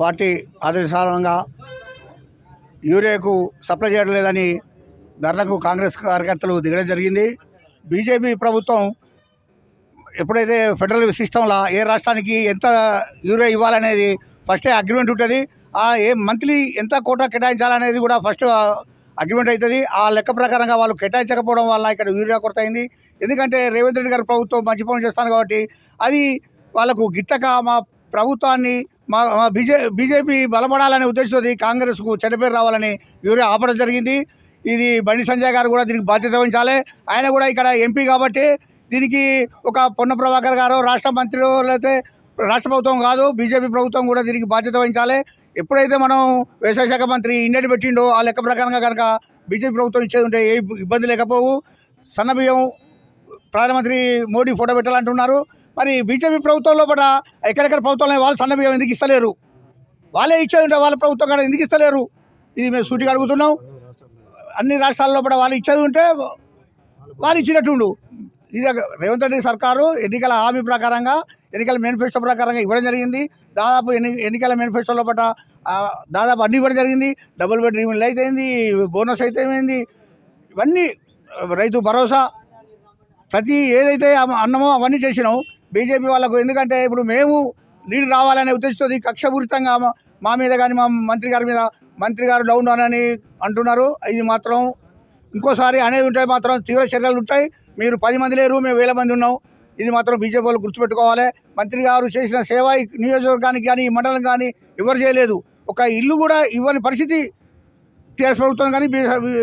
Party ఆదేశానుసారంగా యూరియాకు supply చేయడం లేదని కాంగ్రెస్ కార్యకర్తలు దిగడం జరిగింది. బీజేపీ ప్రభుత్వం ఎప్పుడైతే ఫెడరల్ సిస్టంలో ఏ రాష్ట్రానికి ఎంత యూరియా ఇవ్వాలనేది ఫస్టే అగ్రిమెంట్ ఉంటుంది. ఆ ఏ మంత్లీ ఎంత కోటా కేటాయించాలనేది కూడా ఫస్ట్ అగ్రిమెంట్ అవుతుంది. ఆ లెక్క ప్రకారంగా వాళ్ళు కేటాయించకపోవడం వల్ల ఇక్కడ యూరియా కొరత అయింది. ఎందుకంటే రేవంత్ రెడ్డి గారి ప్రభుత్వం మంచి పనులు చేస్తాను కాబట్టి అది వాళ్ళకు గిట్టక మా ప్రభుత్వాన్ని మా బీజే బీజేపీ బలపడాలనే ఉద్దేశంతో కాంగ్రెస్కు చెడ్డపేరు రావాలని యూరియా ఆపడం జరిగింది. ఇది బండి సంజయ్ గారు కూడా దీనికి బాధ్యత వహించాలి. ఆయన కూడా ఇక్కడ ఎంపీ కాబట్టి దీనికి ఒక పొన్న ప్రభాకర్ గారు రాష్ట్ర మంత్రి లేకపోతే రాష్ట్ర ప్రభుత్వం కాదు బీజేపీ ప్రభుత్వం కూడా దీనికి బాధ్యత వహించాలి. ఎప్పుడైతే మనం వ్యవసాయ శాఖ మంత్రి ఇండియన్ పెట్టిండో ఆ లెక్క ప్రకారంగా కనుక బీజేపీ ప్రభుత్వం ఇచ్చేది ఉంటే ఏ ఇబ్బంది లేకపోవు. సన్నబియ్యం ప్రధానమంత్రి మోడీ ఫోటో పెట్టాలంటున్నారు. మరి బీజేపీ ప్రభుత్వంలో కూడా ఎక్కడెక్కడ ప్రభుత్వంలో వాళ్ళు సన్న బియ్యం ఎందుకు ఇస్తలేరు? వాళ్ళే ఇచ్చేది ఉంటే వాళ్ళ ప్రభుత్వం కూడా ఎందుకు ఇస్తలేరు? ఇది మేము సూటిగా అడుగుతున్నాం. అన్ని రాష్ట్రాల్లో కూడా వాళ్ళు ఇచ్చేది ఉంటే వాళ్ళు ఇచ్చినట్టుండు. ఇది రేవంత్ రెడ్డి సర్కారు ఎన్నికల హామీ ప్రకారంగా ఎన్నికల మేనిఫెస్టో ప్రకారంగా ఇవ్వడం జరిగింది. దాదాపు ఎన్ని ఎన్నికల మేనిఫెస్టోలో పట్ల దాదాపు అన్ని ఇవ్వడం జరిగింది. డబుల్ బెడ్రూమ్ ఇల్లు అయితేంది బోనస్ అయితే ఏమైంది ఇవన్నీ రైతు భరోసా. ప్రతి ఏదైతే అన్నమో అవన్నీ చేసినాం. బీజేపీ వాళ్ళకు. ఎందుకంటే ఇప్పుడు మేము లీడ్ రావాలనే ఉద్దేశంతో కక్షపూరితంగా మా- మీద కానీ మా మంత్రి గారి మీద మంత్రి గారు డౌన్ డౌన్ అని అంటున్నారు. ఇది మాత్రం ఇంకోసారి అనేది ఉంటే మాత్రం తీవ్ర చర్యలు ఉంటాయి. మీరు పది మంది లేరు మేము వేల మంది ఉన్నాం. ఇది మాత్రం బీజేపీ వాళ్ళు గుర్తుపెట్టుకోవాలి. మంత్రి గారు చేసిన సేవ నియోజకవర్గానికి కానీ ఈ మండలం కానీ ఎవరు చేయలేదు. ఒక ఇల్లు కూడా ఇవ్వని పరిస్థితి టీఆర్ఎస్ ప్రభుత్వం కానీ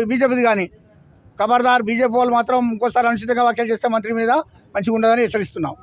బీజేపీది కానీ. ఖబర్దార్ బీజేపీ వాళ్ళు మాత్రం ఇంకోసారి అనుచితంగా వ్యాఖ్యలు చేస్తే మంత్రి మీద మంచిగా ఉండదని హెచ్చరిస్తున్నాం.